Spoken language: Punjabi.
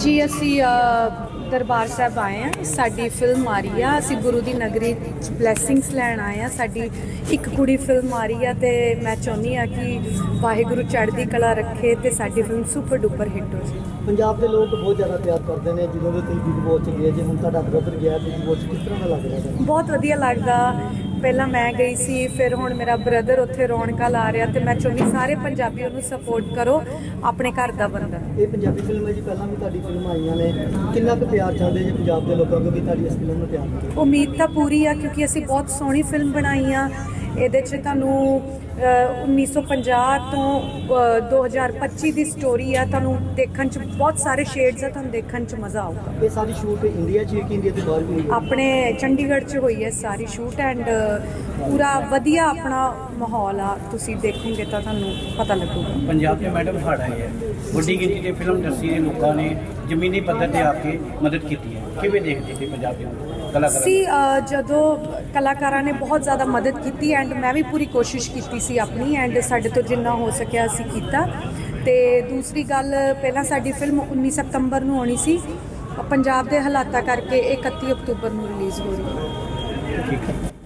ਜੀ ਅਸੀਂ ਦਰਬਾਰ ਸਾਹਿਬ ਆਏ ਆ ਸਾਡੀ ਫਿਲਮ ਆ ਰਹੀ ਆ। ਅਸੀਂ ਗੁਰੂ ਦੀ ਨਗਰੀ ਚ ਬਲੇਸਿੰਗਸ ਲੈਣ ਆਏ ਆ ਸਾਡੀ ਇੱਕ ਕੁੜੀ ਫਿਲਮ ਆ ਰਹੀ ਆ ਤੇ ਮੈਂ ਚਾਹੁੰਦੀ ਆ ਕਿ ਵਾਹਿਗੁਰੂ ਚੜ੍ਹਦੀ ਕਲਾ ਰੱਖੇ ਤੇ ਸਾਡੀ ਫਿਲਮ ਸੁਪਰ ਡੂਪਰ ਹਿੱਟ ਹੋ ਜਾਵੇ। ਪੰਜਾਬ ਦੇ ਲੋਕ ਬਹੁਤ ਜ਼ਿਆਦਾ ਪਿਆਰ ਕਰਦੇ ਨੇ। ਜਦੋਂ ਵੀ ਤੁਸੀਂ ਬਿਗ ਬੋਸ ਚ ਗਏ ਜੇ ਹੁਣ ਤੁਹਾਡਾ ਬ੍ਰਦਰ ਗਿਆ ਬਿਗ ਬੋਸ ਕਿਸ ਤਰ੍ਹਾਂ ਦਾ ਲੱਗ ਰਿਹਾ ਬਹੁਤ ਵਧੀਆ ਲੱਗਦਾ। ਪਹਿਲਾਂ ਮੈਂ ਗਈ ਸੀ ਫਿਰ ਹੁਣ ਮੇਰਾ ਬ੍ਰਦਰ ਉੱਥੇ ਰੌਣਕਾਂ ਲਾ ਰਿਹਾ ਤੇ ਮੈਂ ਚਾਹੁੰਦੀ ਸਾਰੇ ਪੰਜਾਬੀ ਉਹਨੂੰ ਸਪੋਰਟ ਕਰੋ ਆਪਣੇ ਘਰ ਦਾ ਬੰਦਾ। ਇਹ ਪੰਜਾਬੀ ਫਿਲਮ ਹੈ ਜੀ ਪਹਿਲਾਂ ਵੀ ਤੁਹਾਡੀ ਫਿਲਮ ਆਈਆਂ ਨੇ। ਕਿੰਨਾ ਕੁ ਪਿਆਰ ਚਾਹੁੰਦੇ ਜੇ ਪੰਜਾਬ ਦੇ ਲੋਕਾਂ ਕਿਉਂਕਿ ਤੁਹਾਡੀ ਇਸ ਫਿਲਮ ਨੂੰ ਪਿਆਰ ਉਮੀਦ ਤਾਂ ਪੂਰੀ ਆ ਕਿਉਂਕਿ ਅਸੀਂ ਬਹੁਤ ਸੋਹਣੀ ਫਿਲਮ ਬਣਾਈ ਆ। ਇਹਦੇ 'ਚ ਤੁਹਾਨੂੰ ਅ, 1950 ਤੋਂ ਅ, 2025 ਦੀ ਸਟੋਰੀ ਆ ਤੁਹਾਨੂੰ ਦੇਖਣ 'ਚ ਬਹੁਤ ਸਾਰੇ ਸ਼ੇਡਸ ਆ ਤੁਹਾਨੂੰ ਦੇਖਣ 'ਚ ਮਜ਼ਾ ਆਊਗਾ। ਇਹ ਸਾਰੀ ਸ਼ੂਟ ਇੰਡੀਆ 'ਚ ਹੀ ਕਿ ਇੰਡੀਆ ਦੇ ਬਾਹਰ ਵੀ ਹੋਈ ਹੈ ਆਪਣੇ ਚੰਡੀਗੜ੍ਹ 'ਚ ਹੋਈ ਹੈ ਸਾਰੀ ਸ਼ੂਟ ਐਂਡ ਪੂਰਾ ਵਧੀਆ ਆਪਣਾ ਮਾਹੌਲ ਆ ਤੁਸੀਂ ਦੇਖੋਗੇ ਤਾਂ ਤੁਹਾਨੂੰ ਪਤਾ ਲੱਗੂਗਾ। ਪੰਜਾਬ ਦੇ ਮੈਡਮ ਹੜ ਆਏ ਹੈ ਵੱਡੀ ਗਿਣਤੀ ਦੇ ਫਿਲਮ ਇੰਡਸਟਰੀ ਦੇ ਲੋਕਾਂ ਨੇ ਜ਼ਮੀਨੀ ਪੱਧਰ ਤੇ ਆ ਕੇ ਮਦਦ ਕੀਤੀ ਹੈ। ਕਿਵੇਂ ਦੇਖਦੇ ਸੀ ਪੰਜਾਬ ਦੇ ਸੀ ਜਦੋਂ ਕਲਾਕਾਰਾਂ ਨੇ ਬਹੁਤ ਜ਼ਿਆਦਾ ਮਦਦ ਕੀਤੀ ਐਂਡ ਮੈਂ ਵੀ ਪੂਰੀ ਕੋਸ਼ਿਸ਼ ਕੀਤੀ ਸੀ ਆਪਣੀ ਐਂਡ ਸਾਡੇ ਤੋਂ ਜਿੰਨਾ ਹੋ ਸਕਿਆ ਅਸੀਂ ਕੀਤਾ। ਤੇ ਦੂਸਰੀ ਗੱਲ ਪਹਿਲਾਂ ਸਾਡੀ ਫਿਲਮ 19 ਸਤੰਬਰ ਨੂੰ ਆਉਣੀ ਸੀ। ਪੰਜਾਬ ਦੇ ਹਾਲਾਤਾਂ ਕਰਕੇ ਇਹ 31 ਅਕਤੂਬਰ ਨੂੰ ਰਿਲੀਜ਼ ਹੋ ਰਹੀ ਹੈ। ਠੀਕ ਹੈ।